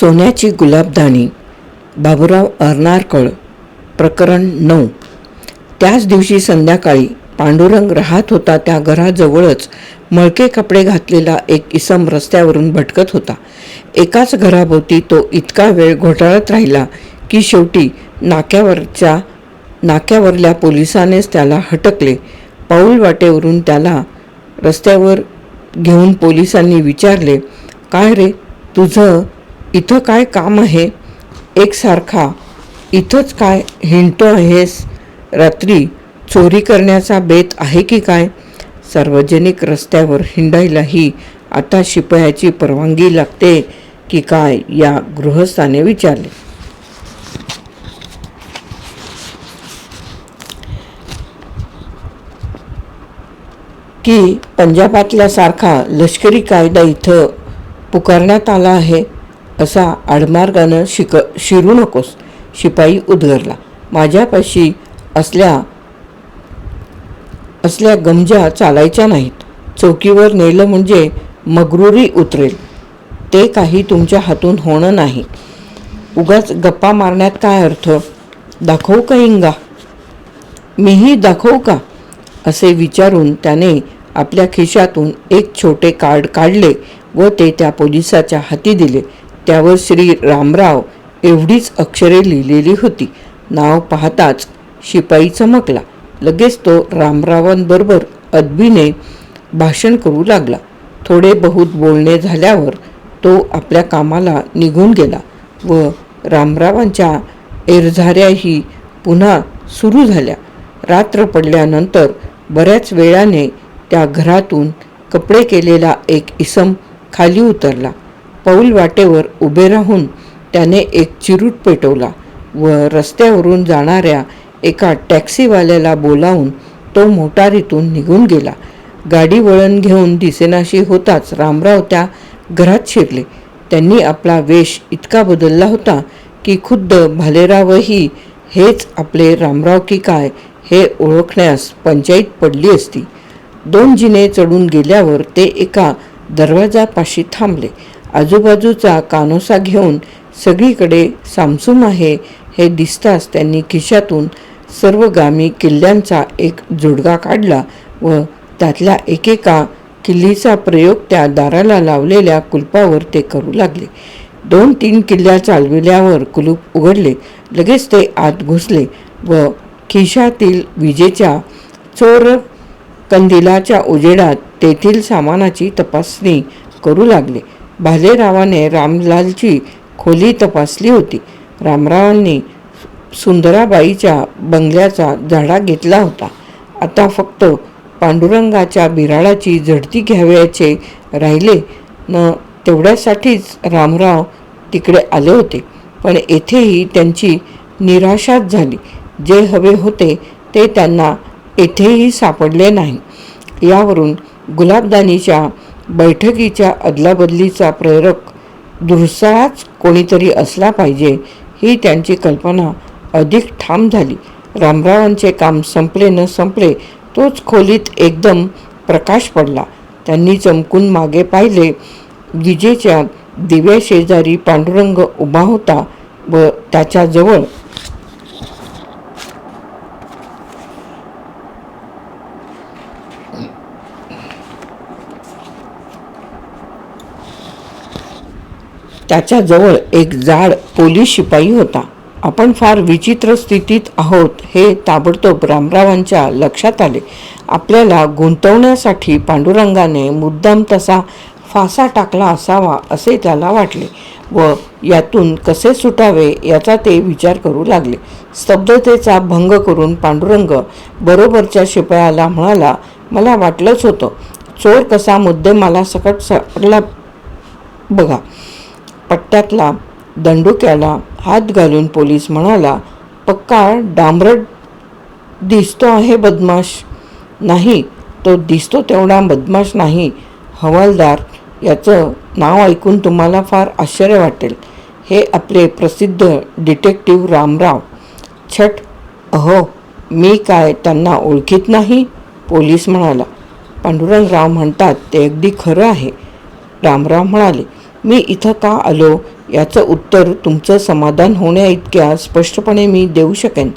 सोन्याची गुलाबदाणी बाबूराव अर्नारकळ प्रकरण नऊ. त्याच दिवशी संध्याकाळी पांडुरंग राहत होता त्या घराजवळच मळके कपडे घातलेला एक इसम रस्त्यावरून भटकत होता. एकाच घराभोवती तो इतका वेळ घोटाळत राहिला की शेवटी नाक्यावरच्या नाक्यावरल्या पोलिसानेच त्याला हटकले. पाऊल वाटेवरून त्याला रस्त्यावर घेऊन पोलिसांनी विचारले काय रे तुझं इथं काय काम आहे? एकसारखा. इथंच काय हिंडतो आहेस? रात्री चोरी करण्याचा बेत आहे की काय? सार्वजनिक रस्त्यावर हिंडायलाही आता शिपायाची परवानगी लागते की काय या गृहस्थाने विचारले. की पंजाबातल्यासारखा लष्करी कायदा इथं पुकारण्यात आला आहे? असा आडमार्गानं शिक शिरू नकोस. शिपाई उद्गरला. माझ्यापाशी असल्या असल्या गमजा चालायच्या नाहीत. चौकीवर नेलं म्हणजे मगरुरी उतरेल. ते काही तुमच्या हातून होणं नाही. उगाच गप्पा मारण्यात काय अर्थ? दाखवू का इंगा? मीही दाखवू का? असे विचारून त्याने आपल्या खिशातून एक छोटे कार्ड काढले व ते त्या पोलिसाच्या हाती दिले. त्यावर श्री रामराव एवढीच अक्षरे लिहिलेली होती. नाव पाहताच शिपाई चमकला. लगेच तो रामरावांबरोबर अदबीने भाषण करू लागला. थोडे बहुत बोलणे झाल्यावर तो आपल्या कामाला निघून गेला व रामरावांच्या एरझाऱ्याही पुन्हा सुरू झाल्या. रात्र पडल्यानंतर बऱ्याच वेळाने त्या घरातून कपडे केलेला एक इसम खाली उतरला. पौल वाटेवर उभे राहून त्याने एक चिरूट पेटवला व रस्त्यावरून जाणाऱ्या एका टॅक्सीवाल्याला बोलावून तो मोटारीतून निघून गेला. गाडी वळण घेऊन दिसेनाशी होताच रामराव त्या घरात शिरले. त्यांनी आपला वेश इतका बदलला होता की खुद्द भालेरावही हेच आपले रामराव की काय हे ओळखण्यास पंचायत पडली असती. दोन जिने चढून गेल्यावर ते एका दरवाजापाशी थांबले. आजूबाजूचा कानोसा घेऊन सगळीकडे सामसूम आहे हे दिसताच त्यांनी खिशातून सर्व गामी किल्ल्यांचा एक जुडगा काढला व त्यातल्या एकेका किल्लीचा प्रयोग त्या दाराला लावलेल्या कुलपावर ते करू लागले. दोन तीन किल्ल्या चालविल्यावर कुलूप उघडले. लगेच ते आत घुसले व खिशातील विजेच्या चोर कंदिलाच्या उजेडात तेथील सामानाची तपासणी करू लागले. भालेरावाने रामलालची खोली तपासली होती. रामरावांनी सुंदराबाईच्या बंगल्याचा झाडा घेतला होता. आता फक्त पांडुरंगाच्या बिराळाची झडती घ्यावयाचे राहिले. न तेवढ्यासाठीच रामराव तिकडे आले होते. पण येथेही त्यांची निराशाच झाली. जे हवे होते ते त्यांना येथेही सापडले नाही. यावरून गुलाबदानीच्या बैठकीच्या अदलाबदलीचा प्रेरक दुरसाळाच कोणीतरी असला पाहिजे ही त्यांची कल्पना अधिक ठाम झाली. रामरावांचे काम संपले न संपले तोच खोलीत एकदम प्रकाश पडला. त्यांनी चमकून मागे पाहिले विजेच्या दिव्याशेजारी पांडुरंग उभा होता व त्याच्याजवळ त्याच्याजवळ एक जाड पोलीस शिपाई होता. आपण फार विचित्र स्थितीत आहोत हे ताबडतोब रामरावांच्या लक्षात आले. आपल्याला गुंतवण्यासाठी पांडुरंगाने मुद्दाम तसा फासा टाकला असावा असे त्याला वाटले. व यातून कसे सुटावे याचा ते विचार करू लागले. स्तब्धतेचा भंग करून पांडुरंग बरोबरच्या शिपायाला म्हणाला मला वाटलंच होतं चोर कसा मुद्देमाला सकट सापडला बघा. पट्ट्यातला दंडुक्याला हात घालून पोलीस म्हणाला पक्का डांबरट दिसतो आहे बदमाश. नाही तो दिसतो तेवढा बदमाश नाही. हवालदार याचं नाव ऐकून तुम्हाला फार आश्चर्य वाटेल. हे आपले प्रसिद्ध डिटेक्टिव्ह रामराव. छट अहो मी काय त्यांना ओळखीत नाही? पोलीस म्हणाला. पांडुरंगराव म्हणतात ते अगदी खरं आहे. रामराव म्हणाले मी इथं का आलो? याचं उत्तर तुमचं समाधान होण्या इतक्या स्पष्टपणे मी देऊ शकेन.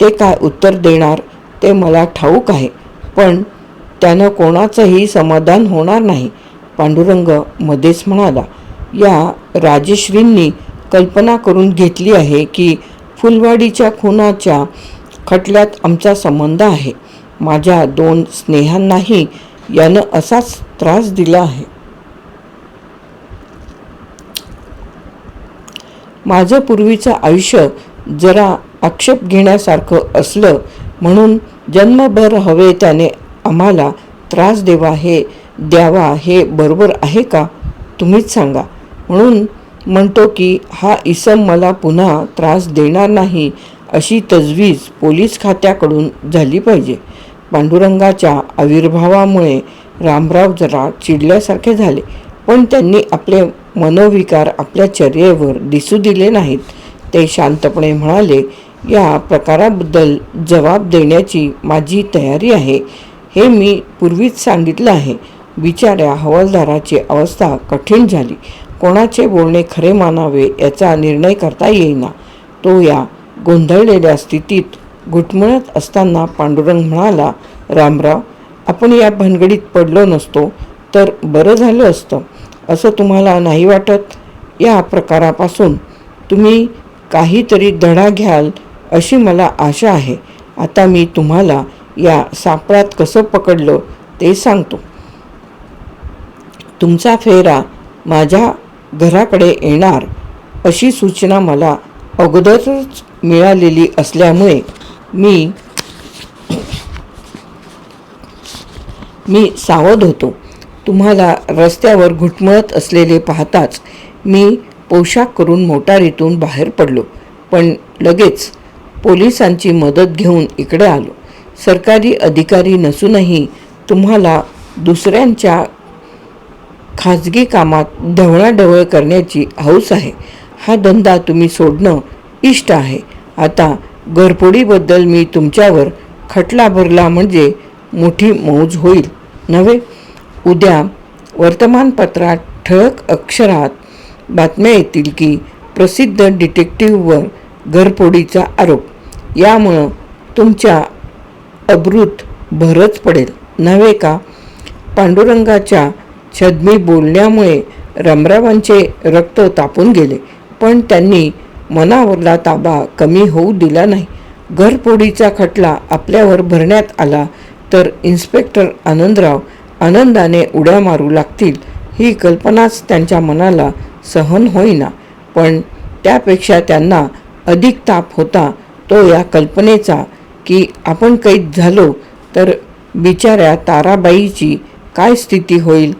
ते काय उत्तर देणार? ते मला ठाऊक आहे. पण त्यानं कोणाचंही समाधान होणार नाही. पांडुरंग मध्येच म्हणाला या राजश्रींनी कल्पना करून घेतली आहे की फुलवाडीच्या खुनाच्या खटल्यात आमचा संबंध आहे. माझ्या दोन स्नेहांनाही यानं असाच त्रास दिला आहे. माझं पूर्वीचं आयुष्य जरा आक्षेप घेण्यासारखं असलं म्हणून जन्मभर हवे त्याने आम्हाला त्रास देवा हे द्यावा हे बरोबर आहे का? तुम्हीच सांगा. म्हणून म्हणतो की हा इसम मला पुन्हा त्रास देणार नाही अशी तजवीज पोलीस खात्याकडून झाली पाहिजे. पांडुरंगाच्या आविर्भावामुळे रामराव जरा चिडल्यासारखे झाले. पण त्यांनी आपले मनोविकार आपल्या चर्येवर दिसू दिले नाहीत. ते शांतपणे म्हणाले या प्रकाराबद्दल जबाब देण्याची माझी तयारी आहे. हे मी पूर्वीच सांगितलं आहे. बिचाऱ्या हवालदाराची अवस्था कठीण झाली. कोणाचे बोलणे खरे मानावे याचा निर्णय करता येईना. तो या गोंधळलेल्या स्थितीत घुटमळत असताना पांडुरंग म्हणाला रामराव आपण या भानगडीत पडलो नसतो. तर बरं झालं असतं. असं तुम्हाला नाही वाटत? या प्रकारापासून तुम्ही काहीतरी धडा घ्याल अशी मला आशा आहे. आता मी तुम्हाला या सापळ्यात कसं पकडलं ते सांगतो. तुमचा फेरा माझ्या घराकडे येणार अशी सूचना मला अगोदरच मिळालेली असल्यामुळे मी मी सावध होतो. तुम्हाला रस्त्यावर घुटमळत असलेले पाहताच मी पोशाख करून मोटारीतून बाहेर पडलो. पण लगेच पोलिसांची मदत घेऊन इकडे आलो. सरकारी अधिकारी नसूनही तुम्हाला दुसऱ्यांच्या खाजगी कामात ढवळाढवळ करण्याची हौस आहे. हा धंदा तुम्ही सोडणं इष्ट आहे. आता घरफोडीबद्दल मी तुमच्यावर खटला भरला म्हणजे मोठी मौज होईल नव्हे? उद्या वर्तमानपत्रात ठळक अक्षरात बातम्या येतील की प्रसिद्ध डिटेक्टिव्हवर घरफोडीचा आरोप. यामुळं तुमच्या अब्रूत भरच पडेल. नव्हे का? पांडुरंगाच्या छद्मी बोलण्यामुळे रमरावांचे रक्त तापून गेले. पण त्यांनी मनावरला ताबा कमी होऊ दिला नाही. घरफोडीचा खटला आपल्यावर भरण्यात आला तर इन्स्पेक्टर आनंदराव आनंदाने उड्या मारू लागतील ही कल्पनाच त्यांच्या मनाला सहन होईना. पण त्यापेक्षा त्यांना अधिक ताप होता तो या कल्पनेचा की आपण कैद झालो तर बिचाऱ्या ताराबाईची काय स्थिती होईल?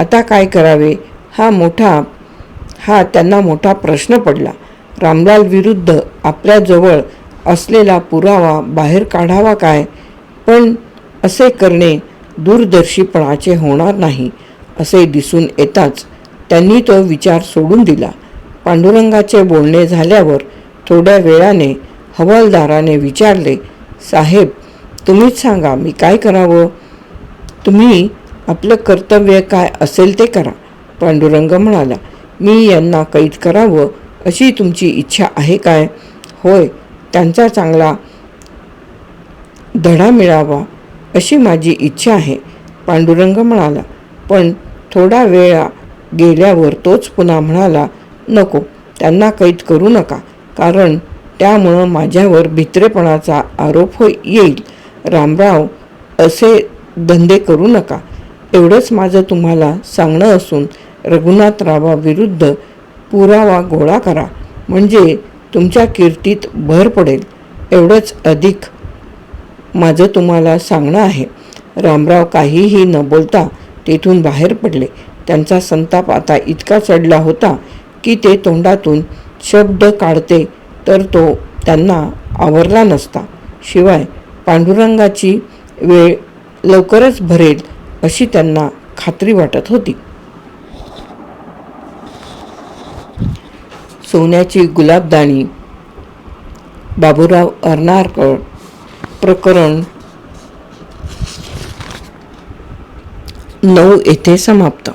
आता काय करावे? हा मोठा हा त्यांना मोठा प्रश्न पडला. रामलाल विरुद्ध आपल्याजवळ असलेला पुरावा बाहेर काढावा काय? पण असे करणे दूरदर्शीपणाचे होणार नाही असे दिसून येताच त्यांनी तो विचार सोडून दिला. पांडुरंगाचे बोलणे झाल्यावर थोड्या वेळाने हवालदाराने विचारले साहेब तुम्हीच सांगा मी काय करावं? तुम्ही आपलं कर्तव्य काय असेल ते करा. पांडुरंग म्हणाला मी यांना कैद करावं अशी तुमची इच्छा आहे काय? होय त्यांचा चांगला धडा मिळावा. अशी माझी इच्छा आहे. पांडुरंग म्हणाला पण थोडा वेळा गेल्यावर तोच पुन्हा म्हणाला नको त्यांना कैद करू नका कारण त्यामुळं माझ्यावर भित्रेपणाचा आरोप हो येईल. रामराव असे धंदे करू नका. एवढंच माझं तुम्हाला सांगणं असून रघुनाथरावाविरुद्ध पुरावा गोळा करा. म्हणजे तुमच्या कीर्तीत भर पडेल. एवढंच अधिक माझं तुम्हाला सांगणं आहे. रामराव काहीही न बोलता तेथून बाहेर पडले. त्यांचा संताप आता इतका चढला होता की ते तोंडातून शब्द काढते तर तो त्यांना आवरला नसता. शिवाय पांडुरंगाची वेळ लवकरच भरेल अशी त्यांना खात्री वाटत होती. सोन्याची गुलाबदाणी बाबूराव अर्नारकर प्रकरण नऊ येथे समाप्त.